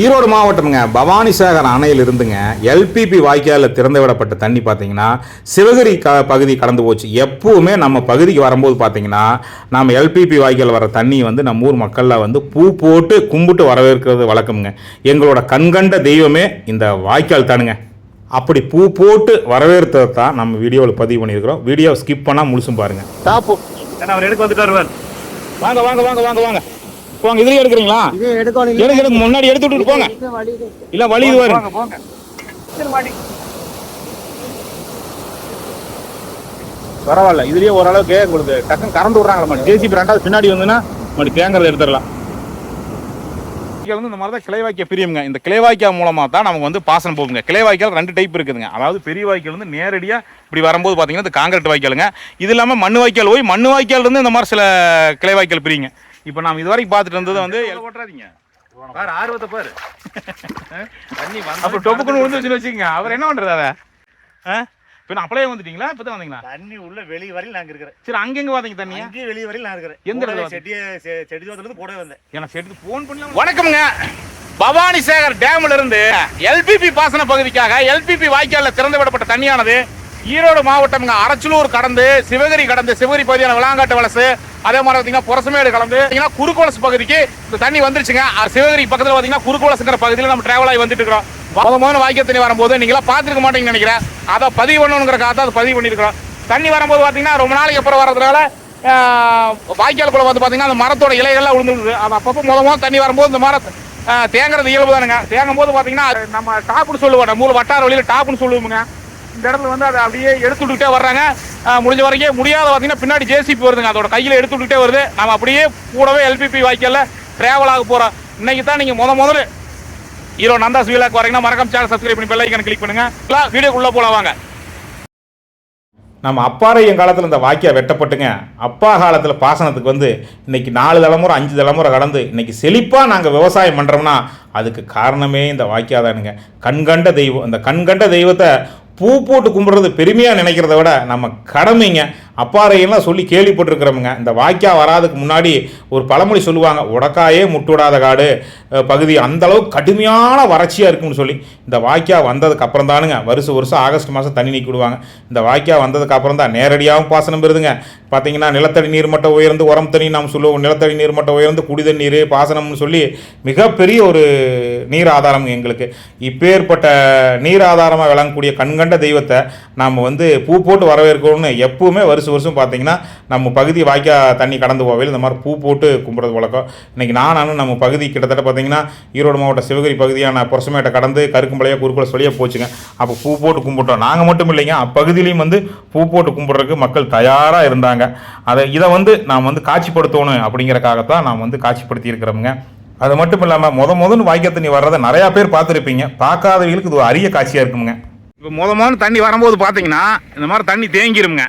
ஈரோடு மாவட்டம்ங்க பவானிசாகர் அணையில் இருந்துங்க எல்பிபி வாய்க்காலில் திறந்து விடப்பட்ட தண்ணி பார்த்தீங்கன்னா சிவகிரி க பகுதி கடந்து போச்சு. எப்பவுமே நம்ம பகுதிக்கு வரும்போது பார்த்தீங்கன்னா நம்ம எல்பிபி வாய்க்கால் வர தண்ணி வந்து நம்ம ஊர் மக்களில் வந்து பூ போட்டு கும்பிட்டு வரவேற்கிறது வழக்கம்ங்க. எங்களோட கண்கண்ட தெய்வமே இந்த வாய்க்கால் தானுங்க. அப்படி பூ போட்டு வரவேற்றது தான் நம்ம வீடியோவில் பதிவு பண்ணியிருக்கிறோம். வீடியோ ஸ்கிப் பண்ணால் முழுசும் பாருங்கள் டாப்பு. ஏன்னா அவர் எடுக்க வந்துட்டு வருவார் வாங்க வாங்க வாங்க வாங்க வாங்க. வாங்க இதுலேயே எடுக்கிறீங்களா? எடுங்க முன்னாடி எடுத்து விட்டுட்டு போங்க. இல்ல வழி இது. இல்ல வழி இது வரும். போங்க சரி, மாடி. பரவாயில்ல இதுலயே ஓரளவுக்கு உங்களுக்கு டக்குன்னு கறந்து விடுறாங்க மாதிரி ஜேசிபி ரெண்டாவது பின்னாடி வந்துன்னா மறுபடி தேங்கிறத எடுத்துடலாம். இங்கே வந்து இந்த மாதிரி தான் கிளைவாய்க்கால் பிரியுங்க இந்த கிளைவாய்க்கால் மூலமாக தான் நமக்கு வந்து பாசனம் போகுங்க. கிளைவாய்க்கால் ரெண்டு டைப் இருக்குதுங்க. அதாவது பெரிய வாய்க்கால் வந்து நேரடியாக இப்படி வரும்போது பார்த்தீங்கன்னா இந்த காங்கிரீட் வாய்க்காலுங்க இது இல்லாமல் மண் வாய்க்கால் போய் மண் வாய்க்கால் இருந்து இந்த மாதிரி சில கிளைவாய்க்கால் பிரியுங்க. இப்போ நாம் இது வரைக்கும் பார்த்துட்டு இருந்தது வந்து ஓட்டுறாதீங்க. பாரு ஆர்வத்தை பாரு. தண்ணி அப்போ டொப்புக்குன்னு விழுந்து வச்சுன்னு வச்சுக்கோங்க. அவர் என்ன பண்ணுறது அதை? ஆ? இப்போ நான் அப்படியே வந்துட்டீங்களா? இப்போ தான் வந்தீங்களா? தண்ணி உள்ள வெளிய வரையில் நாங்க இருக்கிறேன். சரி அங்கெங்க பார்த்தீங்க தண்ணியா அங்கேயும் வெளிய வரையில் நான் இருக்கிறேன். எந்த இடத்துல செடி தோட்டத்துல இருந்து கூட வந்தேன். எனக்கு எடுத்து ஃபோன் பண்ணலாம். வணக்கம்ங்க. பவானி சேகர் டேம்ல இருந்து எல்பிபி பாசன பகுதிக்காக எல்பிபி வாய்க்கால்ல திறந்து விடப்பட்ட தண்ணியானது ஈரோடு மாவட்டம்ங்க அரச்சலூர் கடந்து சிவகிரி கடந்து சிவகிரி பகுதியான விளாங்காட்டு வலசு அதே மாதிரி பார்த்தீங்கன்னா புரசமேடு கடந்து பார்த்தீங்கன்னா குறுக்கோலசு பகுதிக்கு இந்த தண்ணி வந்துருச்சுங்க. சிவகிரி பக்கத்தில் பார்த்தீங்கன்னா குறுக்கோலசுங்கிற பகுதியில் நம்ம டிராவல் ஆகி வந்துட்டு இருக்கிறோம். முத வாய்க்கால் தண்ணி வரும்போது நீங்களாம் பார்த்துருக்க மாட்டீங்கன்னு நினைக்கிறேன். அதை பதிவு பண்ணணுங்கிறக்காக தான் அதை பதிவு பண்ணியிருக்கிறோம். தண்ணி வரும்போது பார்த்தீங்கன்னா ரொம்ப நாளைக்கு அப்புறம் வர்றதுனால வாய்க்கால் வாய்க்காலுக்குள்ள வந்து பார்த்தீங்கன்னா அந்த மரத்தோட இலைகள்லாம் விழுந்துருது அது அப்பப்போ மூலமாக தண்ணி வரும்போது இந்த மரம் தேங்கிறது தேங்குறது இயல்பு தானுங்க தேங்கும் போது பார்த்தீங்கன்னா நம்ம டாப்னு சொல்லுவோம் மூணு வட்டார வழியில் டாப்னு சொல்லுவோமுங்க. இந்த இடத்துல வந்து அதை அப்படியே எடுத்து விட்டுக்கிட்டே வர்றாங்க. முடிஞ்ச வரைக்கும் முடியாத பார்த்தீங்கன்னா பின்னாடி ஜேசிபி வருதுங்க. அதோட கையில் எடுத்து விட்டுக்கிட்டே வருது. நம்ம அப்படியே கூடவே எல்பிபி வாய்க்காலில் ட்ராவல் ஆக போகிறோம் இன்னைக்கு தான் நீங்கள் முத முதல்ல ஹீரோ நந்தாஸ் வீலாக்கு வரீங்கன்னா மறக்காம சேனல் சப்ஸ்கிரைப் பண்ணி பெல் ஐக்கன் கிளிக் பண்ணுங்க. வீடியோக்குள்ளே போலாம் வாங்க. நம்ம அப்பாரையும் காலத்தில் இந்த வாக்கியா வெட்டப்பட்டுங்க. அப்பா காலத்தில் பாசனத்துக்கு வந்து இன்னைக்கு நாலு தலைமுறை அஞ்சு தலைமுறை கடந்து இன்னைக்கு செழிப்பாக நாங்கள் விவசாயம் பண்ணுறோம்னா அதுக்கு காரணமே இந்த வாக்கியா தானுங்க கண்கண்ட தெய்வம் இந்த கண்கண்ட தெய்வத்தை பூ போட்டு கும்பிட்றது பெருமையாக நினைக்கிறத விட நம்ம கடமைங்க. அப்பாறையெல்லாம் சொல்லி கேள்விப்பட்டிருக்கிறவங்க. இந்த வாய்க்கா வராதுக்கு முன்னாடி ஒரு பழமொழி சொல்லுவாங்க உடக்காயே முட்டுவிடாத காடு. பகுதி அந்த அளவுக்கு கடுமையான வறட்சியாக இருக்கும்னு சொல்லி. இந்த வாய்க்கா வந்ததுக்கு அப்புறம் தானுங்க வருஷம் வருஷம் ஆகஸ்ட் மாதம் தண்ணி நீக்கி விடுவாங்க. இந்த வாய்க்கா வந்ததுக்கு அப்புறம் தான் நேரடியாகவும் பாசனம் பெறுதுங்க. பார்த்தீங்கன்னா நிலத்தடி நீர்மட்டம் உயர்ந்து உரம் தண்ணி நாம் சொல்லுவோம். நிலத்தடி நீர்மட்டம் உயர்ந்து குடித நீர் பாசனம்னு சொல்லி மிகப்பெரிய ஒரு நீர் ஆதாரம் எங்களுக்கு. இப்பேற்பட்ட நீர் ஆதாரமாக விளங்கக்கூடிய கண்கண்ட தெய்வத்தை நாம் வந்து பூ போட்டு வரவேற்கணும்னு எப்பவுமே வருஷம் வருஷம் பார்த்தீங்கன்னா நம்ம பகுதி வாய்க்கா தண்ணி கடந்து போவையில் இந்த மாதிரி பூ போட்டு கும்பிட்றது வழக்கம். இன்றைக்கி நானும் நம்ம பகுதி கிட்டத்தட்ட பார்த்தீங்கன்னா ஈரோடு மாவட்ட சிவகிரி பகுதியான புரசமேட்டை கடந்து கருக்கும்பளையாக குறுக்குள்ள சொல்லியே போச்சுங்க. அப்போ பூ போட்டு கும்பிட்டோம். நாங்கள் மட்டும் இல்லைங்க அப்பகுதியிலையும் வந்து பூ போட்டு கும்பிட்றதுக்கு மக்கள் தயாராக இருந்தாங்க. அதை இதை வந்து நாம் வந்து காட்சிப்படுத்தணும் அப்படிங்கிறக்காகத்தான் நாம் வந்து காட்சிப்படுத்தி இருக்கிறோமுங்க. அது மட்டும் இல்லாமல் முத முதன்னு வாய்க்கால் தண்ணி வர்றதை நிறையா பேர் பார்த்துருப்பீங்க. பார்க்காதவங்களுக்கு இது ஒரு அரிய காட்சியாக இருக்குங்க இப்போ முத தண்ணி வரும்போது பார்த்தீங்கன்னா இந்த மாதிரி தண்ணி தேங்கிருங்க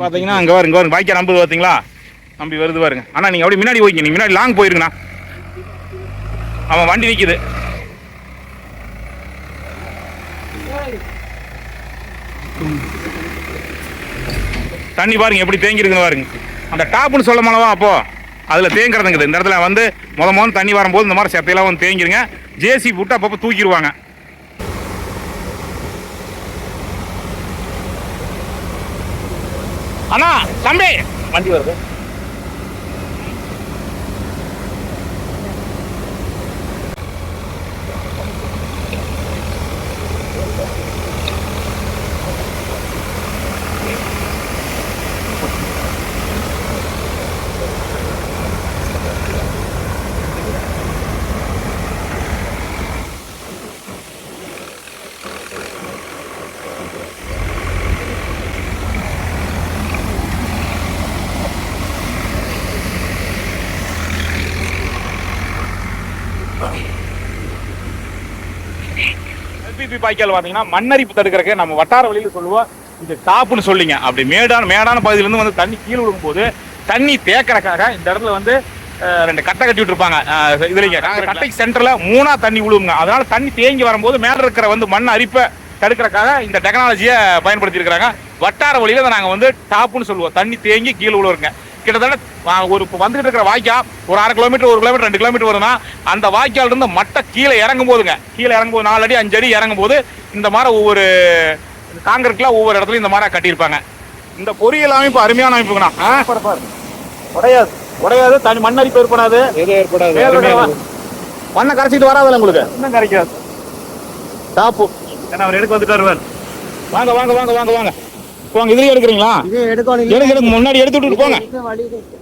பார்த்தீங்கன்னா அங்கே வருங்க வருங்க வாய்க்கால் நம்புது பார்த்தீங்களா நம்பி வருது பாருங்க. ஆனால் நீங்கள் அப்படியே முன்னாடி போய்ங்க நீங்கள் முன்னாடி லாங் போயிருங்கண்ணா. அவன் வண்டி நிற்கிது தண்ணி பாருங்க எப்படி தேங்கிருக்குன்னு பாருங்க. அந்த டாப்னு சொல்ல மாலவா அப்போ. அதில் தேங்குறதுங்குது. இந்த இடத்துல வந்து முத முதல் தண்ணி வரும்போது இந்த மாதிரி செத்தையெல்லாம் வந்து தேங்கிருங்க. ஜேசி விட்டு அப்பப்போ தூக்கிடுவாங்க. அண்ணா தம்பி. வண்டி வருது. பாய்க்கால் பார்த்தீங்கன்னா மண்ணரிப்பு தடுக்கிறக்கு நம்ம வட்டார வழியில் சொல்லுவோம். இது டாப்னு சொல்லிங்க. அப்படி மேடான மேடான பகுதியிலேருந்து வந்து தண்ணி கீழே விழும்போது தண்ணி தேக்கறக்காக இந்த இடத்துல வந்து ரெண்டு கட்டை கட்டி விட்டுருப்பாங்க. இதுலங்க கட்டைக்கு சென்டரில் மூணா தண்ணி விழுவுங்க. அதனால தண்ணி தேங்கி வரும்போது மேலே இருக்கிற வந்து மண் அரிப்பை தடுக்கிறக்காக இந்த டெக்னாலஜியை பயன்படுத்தி இருக்கிறாங்க வட்டார வழியில் நாங்கள் வந்து டாப்னு சொல்லுவோம். தண்ணி தேங்கி கீழே விழுவுங்க கிட்டத்தட்ட ஒரு இப்போ வந்துகிட்டு இருக்கிற வாய்க்கா ஒரு அரை கிலோமீட்டர் ஒரு கிலோமீட்டர் ரெண்டு கிலோமீட்டர் வரும்னா அந்த வாய்க்கால் இருந்து மட்டை கீழே இறங்கும் போதுங்க கீழே இறங்கும் போது நாலு அடி அஞ்சு அடி இறங்கும் போது இந்த மாதிரி ஒவ்வொரு காங்கிரீட்ல ஒவ்வொரு இடத்துலயும் இந்த மாதிரி கட்டியிருப்பாங்க. இந்த பொறியியல் அமைப்பு அருமையான அமைப்புங்கண்ணா. ஆ? உடையாது. உடையாது. தனி மண்ணரிப்பு ஏற்படாது. எதுவும் ஏற்படாது. மண்ணை கரைச்சிட்டு வராதுல்ல உங்களுக்கு? இன்னும் கிடைக்காது டாப்பு. ஏன்னா அவர் எடுக்க வந்துட்டு வருவார் வாங்க வாங்க வாங்க வாங்க வாங்க. போங்க இதுலயே எடுக்கிறீங்களா? இது எடுக்கணும் எடுக்க எடுக்க முன்னாடி எடுத்து விட்டுட்டு போங்க.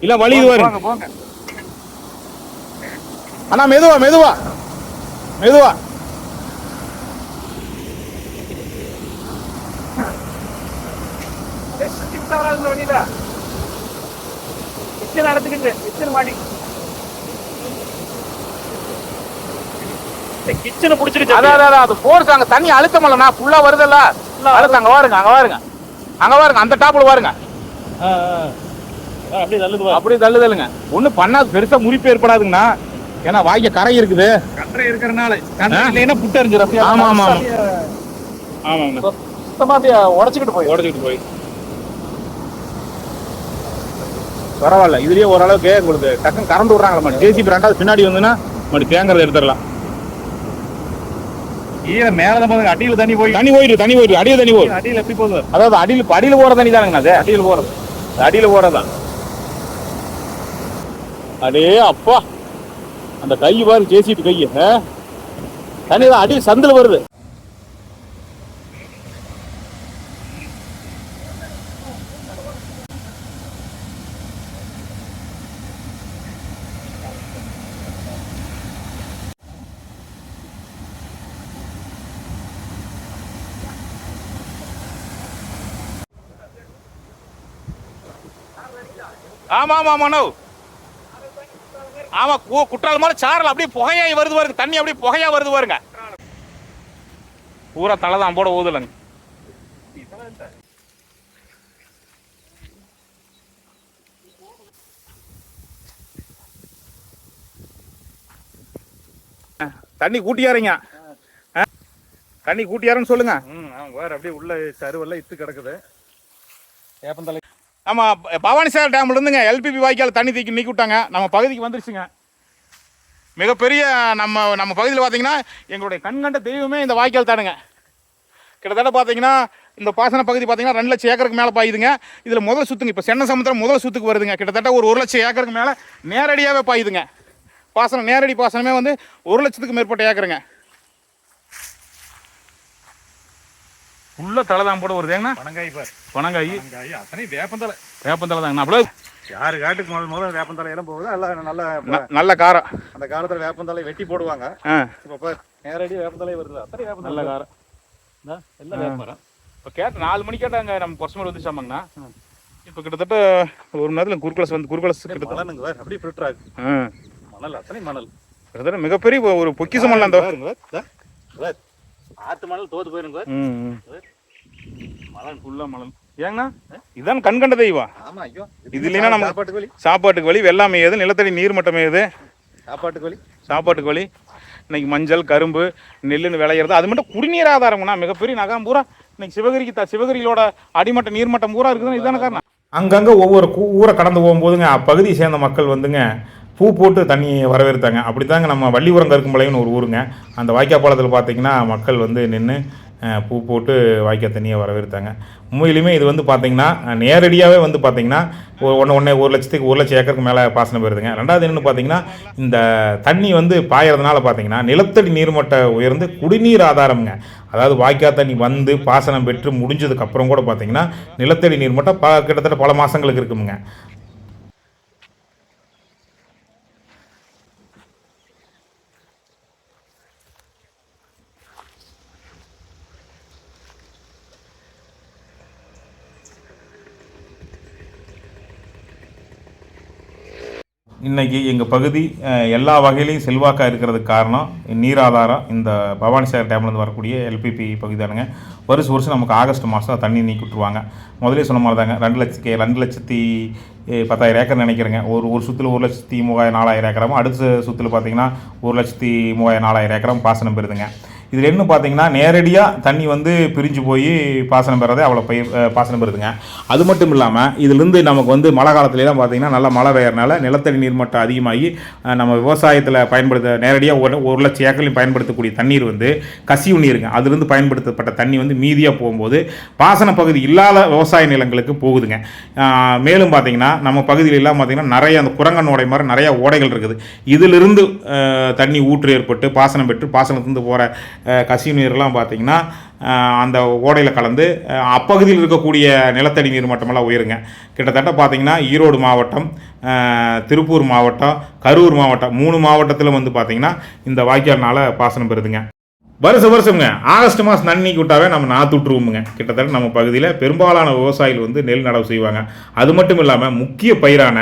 இல்ல வழி இது வரும் போங்க அண்ணா மெதுவா மெதுவா. மெதுவா. நடத்துக்கிட்டு கிச்சன் மாடி? கிச்சனை பிடிச்சிருச்சு அதான் அது போர்ஸ் அங்க தண்ணி அழுத்தம் இல்லண்ணா. ஃபுல்லா வருதுல்ல. அழுத்தம் அங்க பாருங்க அங்க பாருங்க அங்க பாருங்க அந்த டாப்ல பாருங்க. அப்படியே நல்லது அப்படியே தள்ளுதலுங்க. ஒண்ணு பண்ணாது பெருசா முறிப்பு ஏற்படாதுங்கண்ணா. ஏன்னா வாய்க்க கரை இருக்குது. கட்டரை இருக்கிறனால இல்லைன்னா புட்டு அறிஞ்சிடும் ஆமா ஆமா ஆமா. ஆமாங்க சுத்தமா அப்படியே உடச்சிக்கிட்டு போய். உடச்சிட்டு போய். பரவாயில்ல. இதுலயே ஓரளவுக்கு உங்களுக்கு டக்குன்னு கறந்து விடுறாங்களா மாடி ஜேசிபி ரெண்டாவது பின்னாடி வந்துன்னா மறுபடி தேங்கிறத எடுத்துடலாம். ஈர மேலதான் போதுங்க அடியில தண்ணி போய். தண்ணி போயிட்டு தண்ணி போயிட்டு அடியில் தண்ணி போயிடும் அடியில எப்படி போகுது? அதாவது அடியில் அடியில் போற தண்ணி தானுங்கண்ணா அது? அடியில் போறது. அடியில் போறதுதான் அடே அப்பா. அந்த கை பாரு ஜேசிபி கை தண்ணி தான் அடி சந்தில் வருது. ஆமா ஆமா ஆமா நோ ஆமா கு- குற்றாலம் மாதிரி சாரல் அப்படியே புகையாய் வருது பாருங்க தண்ணி அப்படியே புகையா வருது பாருங்க. பூரா தலை தான் போட ஊதுலங்க தண்ணி கூட்டியாருங்க? தண்ணி கூட்டியாருன்னு சொல்லுங்க. ம் வேற அப்படியே உள்ள சருவெல்லாம் இத்து கிடக்குது. ஏப்பந்தலை நம்ம ப- பவானிசாகர் டேம்ல இருந்துங்க எல்பிபி வாய்க்கால் தண்ணி தீக்கி நீக்கி விட்டாங்க. நம்ம பகுதிக்கு வந்துருச்சுங்க. மிகப்பெரிய நம்ம நம்ம பகுதியில் பார்த்தீங்கன்னா எங்களுடைய கண்கண்ட தெய்வமே இந்த வாய்க்கால் தானுங்க. கிட்டத்தட்ட பார்த்தீங்கன்னா இந்த பாசன பகுதி பார்த்தீங்கன்னா ரெண்டு லட்சம் ஏக்கருக்கு மேலே பாயுதுங்க. இதில் முதல் சுத்துங்க. இப்போ சென்னை சமுத்திரம் முதல் சுத்துக்கு வருதுங்க. கிட்டத்தட்ட ஒரு ஒரு லட்சம் ஏக்கருக்கு மேலே நேரடியாகவே பாயுதுங்க. பாசனம் நேரடி பாசனமே வந்து ஒரு லட்சத்துக்கு மேற்பட்ட ஏக்கருங்க. உள்ள தலை தான் போட வருது. ஏங்கண்ணா? பனங்காய் பார். பனங்காய் அத்தனை வேப்பந்தலை வேப்பந்தலை தாங்கண்ணா. அப்படியே யாரு காட்டுக்கு முதல் முதல்ல வேப்பந்தலை எல்லாம் போகுது எல்லாம் நல்ல ந- நல்ல காரம். அந்த காலத்துல வேப்பந்தலை வெட்டி போடுவாங்க. இப்ப நேரடி வேப்பந்தலை வருது. அத்தனை வேப்பந்தலை நல்ல காரம். எல்லாம் வேப்பமரம் இப்போ கேட்ட நாலு மணி கேட்டாங்க நம்ம பர்சனல் வந்து சாமாங்கண்ணா. இப்போ கிட்டத்தட்ட ஒரு மணி நேரத்தில் குறுக்கலஸ் வந்து குறுக்கலஸ் கிட்டத்தட்ட அப்படியே ஃபில்டர் ஆகுது. மணல் அத்தனை மணல். கிட்டத்தட்ட மிகப்பெரிய ஒரு- பொக்கிசம் அந்த ஆத்து மணல் தோத்து போயிருங்க பார். ம் ம். மணல் ஃபுல்லாக மணல் ஏங்கண்ணா இதான் கண்கண்ட தெய்வம். ஆமா ஐயோ இது இல்லைன்னா நம்ம- சாப்பாட்டுக்கு வழி சாப்பாட்டுக்கு வழி வெள்ளாமை ஏது நிலத்தடி நீர்மட்டம் ஏது சாப்பாட்டுக்கு வழி சாப்பாட்டுக்கு வழி இன்னைக்கு மஞ்சள் கரும்பு நெல்லுன்னு விளையிறது. அது மட்டும் குடிநீர் ஆதாரம்னா மிகப்பெரிய நகரம் பூரா. இன்னைக்கு சிவகிரிக்கு த சிவகிரியோட அடிமட்ட நீர்மட்டம் பூரா இருக்குதுன்னு இதுதான காரணம். அங்கங்கே ஒவ்வொரு ஊரை கடந்து போகும்போதுங்க அப்பகுதியை சேர்ந்த மக்கள் வந்துங்க பூ போட்டு தண்ணி வரவேற்றாங்க. அப்படித்தாங்க நம்ம வள்ளிபுரம் கருக்கும்பாளையம்னு ஒரு ஊருங்க. அந்த வாய்க்கா பாலத்தில் பார்த்திங்கன்னா மக்கள் வந்து நின்று பூ போட்டு வாய்க்கா தண்ணியை வரவேற்றாங்க. உண்மையிலுமே இது வந்து பார்த்திங்கன்னா நேரடியாகவே வந்து பார்த்திங்கன்னா ஒன்று ஒன்று ஒரு லட்சத்துக்கு ஒரு லட்சம் ஏக்கருக்கு மேலே பாசனம் போயிருதுங்க ரெண்டாவது என்னென்னு பார்த்திங்கன்னா இந்த தண்ணி வந்து பாயறதுனால பார்த்திங்கன்னா நிலத்தடி நீர்மட்ட உயர்ந்து குடிநீர் ஆதாரம்ங்க. அதாவது வாய்க்கா தண்ணி வந்து பாசனம் பெற்று முடிஞ்சதுக்கப்புறம் கூட பார்த்திங்கன்னா நிலத்தடி நீர்மட்டம் ப கிட்டத்தட்ட பல மாதங்களுக்கு இருக்குமுங்க. இன்றைக்கி எங்கள் பகுதி எல்லா வகையிலையும் செல்வாக்காக இருக்கிறதுக்கு காரணம் நீர் ஆதாரம் இந்த பவானிசாகர் டேம்லேருந்து வரக்கூடிய எல்பிபி பகுதி தானுங்க. வருஷம் வருஷம் நமக்கு ஆகஸ்ட் மாதம் தண்ணி நீக்கி விட்ருவாங்க முதலே சொன்ன மாதிரி தாங்க ரெண்டு லட்சத்தி ரெண்டு லட்சத்தி பத்தாயிரம் ஏக்கர் நினைக்கிறேங்க. ஒரு ஒரு சுற்றில் ஒரு லட்சத்தி மூவாயிரம் நாலாயிரம் ஏக்கரமும் அடுத்த சுற்றில் பார்த்தீங்கன்னா ஒரு லட்சத்தி மூவாயிரம் நாலாயிரம் ஏக்கரம் பாசனம் பெறுதுங்க. இதில் என்ன பார்த்தீங்கன்னா நேரடியாக தண்ணி வந்து பிரிஞ்சு போய் பாசனம் பெறதே அவ்வளோ பயிர் பாசனம் பெறுதுங்க. அது மட்டும் இல்லாமல் இதுலேருந்து நமக்கு வந்து மழை காலத்துலலாம் பார்த்தீங்கன்னா நல்லா மழை பெய்யறனால நிலத்தடி நீர்மட்டம் அதிகமாகி நம்ம விவசாயத்தில் பயன்படுத்த நேரடியாக ஒரு ஒரு லட்சம் ஏக்கர்லையும் பயன்படுத்தக்கூடிய தண்ணீர் வந்து கசிவு நீருங்க. அதுலேருந்து பயன்படுத்தப்பட்ட தண்ணி வந்து மீதியாக போகும்போது பாசன பகுதி இல்லாத விவசாய நிலங்களுக்கு போகுதுங்க. மேலும் பார்த்தீங்கன்னா நம்ம பகுதியிலலாம் பார்த்திங்கன்னா நிறைய அந்த குரங்கன் ஓடை மாதிரி நிறையா ஓடைகள் இருக்குது. இதிலிருந்து தண்ணி ஊற்று ஏற்பட்டு பாசனம் பெற்று பாசனத்திலிருந்து போகிற கசிவு நீர்லாம் பார்த்தீங்கன்னா அந்த ஓடையில் கலந்து அப்பகுதியில் இருக்கக்கூடிய நிலத்தடி நீர் மட்டமெல்லாம் உயருங்க. கிட்டத்தட்ட பார்த்திங்கன்னா ஈரோடு மாவட்டம் திருப்பூர் மாவட்டம் கரூர் மாவட்டம் மூணு மாவட்டத்தில் வந்து பார்த்திங்கன்னா இந்த வாய்க்கால்னால பாசனம் பெறுதுங்க. வருஷம் வருஷம்ங்க. ஆகஸ்ட் மாதம் நன்னிக்கு விட்டாவே நம்ம நாற்று விட்டுருவோமுங்க. கிட்டத்தட்ட நம்ம பகுதியில் பெரும்பாலான விவசாயிகள் வந்து நெல் நடவு செய்வாங்க. அது மட்டும் இல்லாமல் முக்கிய பயிரான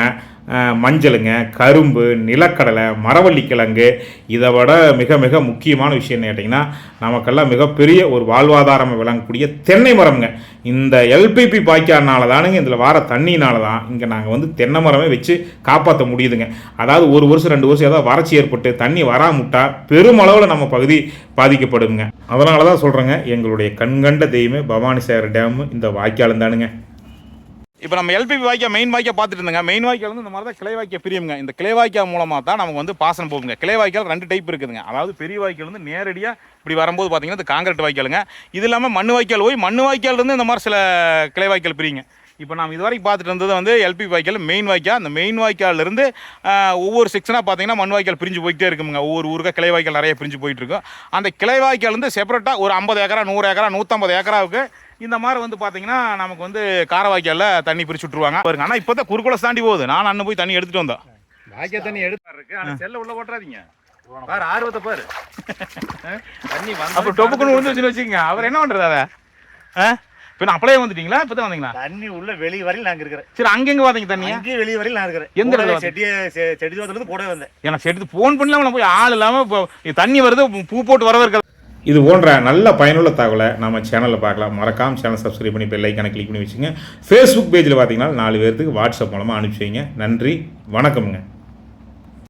மஞ்சளுங்க கரும்பு நிலக்கடலை மரவள்ளி கிழங்கு இதை விட மிக மிக முக்கியமான விஷயம் கேட்டிங்கன்னா நமக்கெல்லாம் மிகப்பெரிய ஒரு வாழ்வாதாரம் விளங்கக்கூடிய தென்னை மரம்ங்க. இந்த எல்பிபி பாய்க்கானால தானுங்க இதில் வார தண்ணினால தான் இங்கே நாங்கள் வந்து தென்னை மரமே வச்சு காப்பாற்ற முடியுதுங்க. அதாவது ஒரு வருஷம் ரெண்டு வருஷம் ஏதாவது வறட்சி ஏற்பட்டு தண்ணி வராமுட்டா பெருமளவில் நம்ம பகுதி பாதிக்கப்படுங்க அதனால தான் சொல்கிறேங்க எங்களுடைய கண்கண்ட தெய்வமே பவானி சேகர் டேமு இந்த வாய்க்காலம் தானுங்க இப்போ நம்ம எல்பிபி வாய்க்கா மெயின் வாய்க்கா பார்த்துட்டு இருந்தோங்க மெயின் வாய்க்கால் வந்து இந்த மாதிரி தான் கிளை வாய்க்கா பிரியுங்க இந்த கிளை வாய்க்கா மூலமாக தான் நமக்கு வந்து பாசனம் போகுங்க. கிளை வாய்க்கால் ரெண்டு டைப் இருக்குதுங்க. அதாவது பெரிய வாய்க்கால் வந்து நேரடியாக இப்படி வரும்போது பார்த்தீங்கன்னா இது காங்கிரட் வாய்க்காலுங்க. இது இல்லாமல் மண் வாய்க்கால் போய் மண் வாய்க்கால் இருந்து இந்த மாதிரி சில கிளை வாய்க்கால் பிரியுங்க. இப்போ நம்ம இது வரைக்கும் பார்த்துட்டு இருந்தது வந்து எல்பி வாய்க்கால் மெயின் வாய்க்கால். அந்த மெயின் வாய்க்கால்லேருந்து ஒவ்வொரு செக்ஷனாக பார்த்தீங்கன்னா மண் வாய்க்கால் பிரிஞ்சு போயிட்டே இருக்குங்க ஒவ்வொரு ஊருக்கா கிளை வாய்க்கால் நிறைய பிரிஞ்சு போயிட்டு இருக்கும். அந்த கிளை வாய்க்கால் வந்து செப்பரேட்டாக ஒரு ஐம்பது ஏக்கரா நூறு ஏக்கரா நூற்றம்பது ஏக்கராவுக்கு இந்த மாதிரி வந்து பார்த்தீங்கன்னா நமக்கு வந்து கார வாய்க்காலில் தண்ணி பிரிச்சு விட்ருவாங்க பாருங்க ஆனால் இப்போ தான் குறுக்குளை தாண்டி போகுது. நான் அண்ணன் போய் தண்ணி எடுத்துகிட்டு வந்தோம். வாய்க்கா தண்ணி எடுத்து இருக்கு. ஆனா செல்ல உள்ள போட்டுறாதீங்க பாரு ஆர்வத்தை பாரு. தண்ணி அப்போ வந்து டொப்புக்குன்னு விழுந்து வச்சுன்னு வச்சுக்கோங்க. அவர் என்ன பண்ணுறது அதை? ஆ? இப்போ நான் அப்படியே வந்துட்டீங்களா? இப்போ தான் வந்தீங்களா? தண்ணி உள்ள வெளிய வரையில் நாங்க இருக்கிறேன். சரி அங்கெங்க பார்த்தீங்க தண்ணியா? அங்கேயே வெளிய வரையில் நான் இருக்கிறேன். எந்த இடத்துல செடியை செ- செடி தோட்டத்துல இருந்து கூட வந்தேன். எனக்கு எடுத்து ஃபோன் பண்ணலாம நான் போய் ஆள் இல்லாமல் இப்போ தண்ணி வருது பூ போட்டு வரவே இருக்காது இது போன்ற நல்ல பயனுள்ள தகவலை நம்ம சேனலில் பார்க்கலாம். மறக்காம சேனல் சப்ஸ்கிரைப் பண்ணி பெல் ஐக்கானை கிளிக் பண்ணி வச்சுங்க. ஃபேஸ்புக் பேஜில் பார்த்தீங்கன்னா நாலு பேர்த்துக்கு வாட்ஸ்அப் மூலமாக அனுப்பிச்சி வைங்க. நன்றி வணக்கம்ங்க.